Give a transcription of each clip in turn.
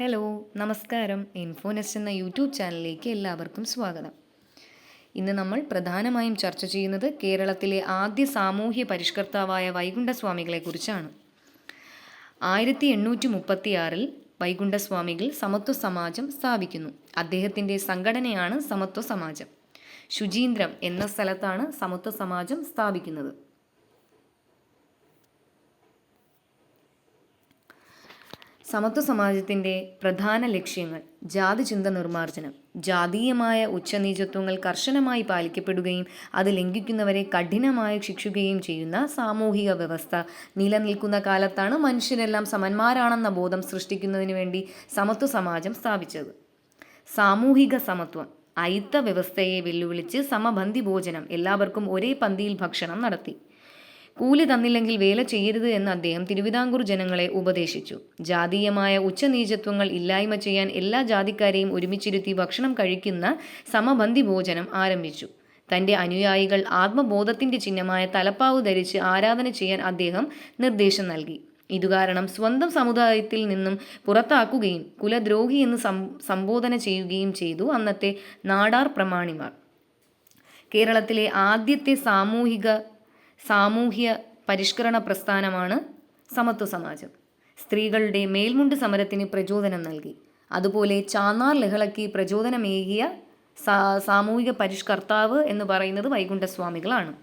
Hello നമസ്കാരം. ഇൻഫോനെസ് എന്ന YouTube ചാനലിലേക്ക് എല്ലാവർക്കും സ്വാഗതം. ഇന്ന് നമ്മൾ പ്രധാനമായും ചർച്ച ചെയ്യുന്നത് കേരളത്തിലെ ആദ്യ സാമൂഹ്യ പരിഷ്കർത്താവായ വൈകുണ്ഠസ്വാമികളെക്കുറിച്ചാണ് ആയിരത്തി എണ്ണൂറ്റി മുപ്പത്തിയാറിൽ വൈകുണ്ഠസ്വാമികൾ സമത്വ സമാജം സ്ഥാപിക്കുന്നു. അദ്ദേഹത്തിന്റെ സംഘടനയാണ് സമത്വ സമാജം. ശുചീന്ദ്രം എന്ന സ്ഥലത്താണ് സമത്വ സമാജം സ്ഥാപിക്കുന്നത്. സമത്വ സമാജത്തിന്റെ പ്രധാന ലക്ഷ്യങ്ങൾ ജാതി ചിന്ത നിർമ്മാർജനം. ജാതീയമായ ഉച്ചനീചത്വങ്ങൾ കർശനമായി പാലിക്കപ്പെടുകയും അത് ലംഘിക്കുന്നവരെ കഠിനമായി ശിക്ഷിക്കുകയും ചെയ്യുന്ന സാമൂഹിക വ്യവസ്ഥ. നിലനിൽക്കുന്ന കാലത്താണ് മനുഷ്യരെല്ലാം സമന്മാരാണെന്ന ബോധം സൃഷ്ടിക്കുന്നതിന് വേണ്ടി സമത്വ സമാജം സ്ഥാപിച്ചത്. സാമൂഹിക സമത്വം അയിത്ത വ്യവസ്ഥയെ വെല്ലുവിളിച്ച് സമബന്ധി ഭോജനം എല്ലാവർക്കും ഒരേ പന്തിയിൽ ഭക്ഷണം നടത്തി. കൂലി തന്നില്ലെങ്കിൽ വേല ചെയ്യരുത് എന്ന് അദ്ദേഹം തിരുവിതാംകൂർ ജനങ്ങളെ ഉപദേശിച്ചു. ജാതീയമായ ഉച്ചനീചത്വങ്ങൾ ഇല്ലായ്മ ചെയ്യാൻ എല്ലാ ജാതിക്കാരെയും ഒരുമിച്ചിരുത്തി ഭക്ഷണം കഴിക്കുന്ന സമബന്ധി ഭോജനം ആരംഭിച്ചു. തന്റെ അനുയായികൾ ആത്മബോധത്തിന്റെ ചിഹ്നമായ തലപ്പാവ് ധരിച്ച് ആരാധന ചെയ്യാൻ അദ്ദേഹം നിർദ്ദേശം നൽകി. ഇതുകാരണം സ്വന്തം സമുദായത്തിൽ നിന്നും പുറത്താക്കുകയും കുലദ്രോഹി എന്ന് സംബോധന ചെയ്യുകയും ചെയ്തു അന്നത്തെ നാടാർ പ്രമാണിമാർ. കേരളത്തിലെ ആദ്യത്തെ സാമൂഹിക സാമൂഹ്യ പരിഷ്കരണ പ്രസ്ഥാനമാണ് സമത്വ സമാജം. സ്ത്രീകളുടെ മേൽമുണ്ട് സമരത്തിന് പ്രചോദനം നൽകി. അതുപോലെ ചാന്നാർ ലഹളയ്ക്ക് പ്രചോദനമേകിയ സാമൂഹിക പരിഷ്കർത്താവ് എന്ന് പറയുന്നത് വൈകുണ്ഠസ്വാമികളാണ്.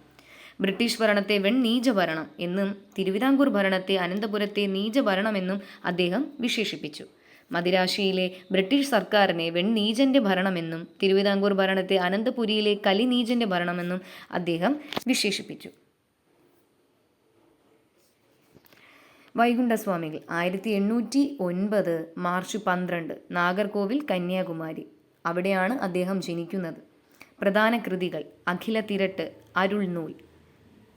ബ്രിട്ടീഷ് ഭരണത്തെ വെൺ നീചഭരണം എന്നും തിരുവിതാംകൂർ ഭരണത്തെ അനന്തപുരത്തെ നീചഭരണമെന്നും അദ്ദേഹം വിശേഷിപ്പിച്ചു. മദിരാശിയിലെ ബ്രിട്ടീഷ് സർക്കാരിനെ വെണ്ണീജന്റെ ഭരണമെന്നും തിരുവിതാംകൂർ ഭരണത്തെ അനന്തപുരിയിലെ കലിനീജന്റെ ഭരണമെന്നും അദ്ദേഹം വിശേഷിപ്പിച്ചു. വൈകുണ്ഠസ്വാമികൾ ആയിരത്തി എണ്ണൂറ്റി ഒൻപത് മാർച്ച് പന്ത്രണ്ട് നാഗർകോവിൽ കന്യാകുമാരി. അവിടെയാണ് അദ്ദേഹം ജനിക്കുന്നത്. പ്രധാന കൃതികൾ അഖില തിരട്ട് അരുൾ നൂൽ.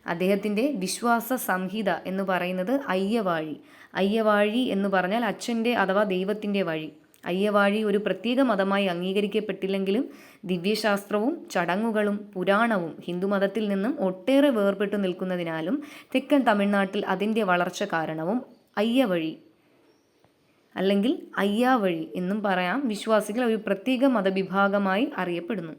അദ്ദേഹത്തിന്റെ വിശ്വാസ സംഹിത എന്ന് പറയുന്നത് അയ്യവാഴി. അയ്യവാഴി എന്ന് പറഞ്ഞാൽ അച്ഛന്റെ അഥവാ ദൈവത്തിന്റെ വഴി. അയ്യവാഴി ഒരു പ്രത്യേക മതമായി അംഗീകരിക്കപ്പെട്ടില്ലെങ്കിലും ദിവ്യശാസ്ത്രവും ചടങ്ങുകളും പുരാണവും ഹിന്ദുമതത്തിൽ നിന്നും ഒട്ടേറെ വേർപെട്ടു നിൽക്കുന്നതിനാലും തെക്കൻ തമിഴ്നാട്ടിൽ അതിന്റെ വളർച്ച കാരണവും അയ്യവഴി അല്ലെങ്കിൽ അയ്യാവഴി എന്നും പറയാം. വിശ്വാസികൾ ഒരു പ്രത്യേക മതവിഭാഗമായി അറിയപ്പെടുന്നു.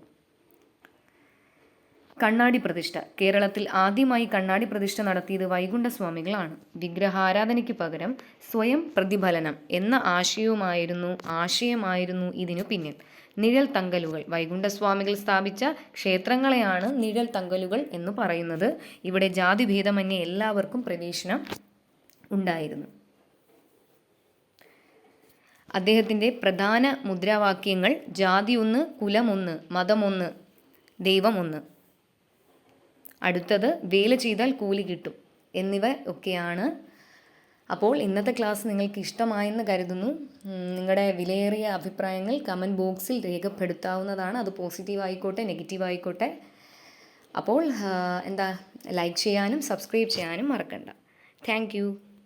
കണ്ണാടി പ്രതിഷ്ഠ. കേരളത്തിൽ ആദ്യമായി കണ്ണാടി പ്രതിഷ്ഠ നടത്തിയത് വൈകുണ്ഠസ്വാമികളാണ്. വിഗ്രഹാരാധനയ്ക്ക് പകരം സ്വയം പ്രതിഫലനം എന്ന ആശയവുമായിരുന്നു ആശയമായിരുന്നു ഇതിനു പിന്നിൽ. നിഴൽ തങ്കലുകൾ. വൈകുണ്ഠസ്വാമികൾ സ്ഥാപിച്ച ക്ഷേത്രങ്ങളെയാണ് നിഴൽ തങ്കലുകൾ എന്ന് പറയുന്നത്. ഇവിടെ ജാതിഭേദമന്യേ എല്ലാവർക്കും പ്രവേശനം ഉണ്ടായിരുന്നു. അദ്ദേഹത്തിന്റെ പ്രധാന മുദ്രാവാക്യങ്ങൾ ജാതി ഒന്ന് കുലമൊന്ന് മതമൊന്ന് ദൈവമൊന്ന് അടുത്തത് വേല ചെയ്താൽ കൂലി കിട്ടും എന്നിവ ഒക്കെയാണ്. അപ്പോൾ ഇന്നത്തെ ക്ലാസ് നിങ്ങൾക്ക് ഇഷ്ടമായെന്ന് കരുതുന്നു. നിങ്ങളുടെ വിലയേറിയ അഭിപ്രായങ്ങൾ കമന്റ് ബോക്സിൽ രേഖപ്പെടുത്താവുന്നതാണ്. അത് പോസിറ്റീവ് ആയിക്കോട്ടെ നെഗറ്റീവ് ആയിക്കോട്ടെ. അപ്പോൾ എന്താ ലൈക്ക് ചെയ്യാനും സബ്സ്ക്രൈബ് ചെയ്യാനും മറക്കണ്ട. താങ്ക്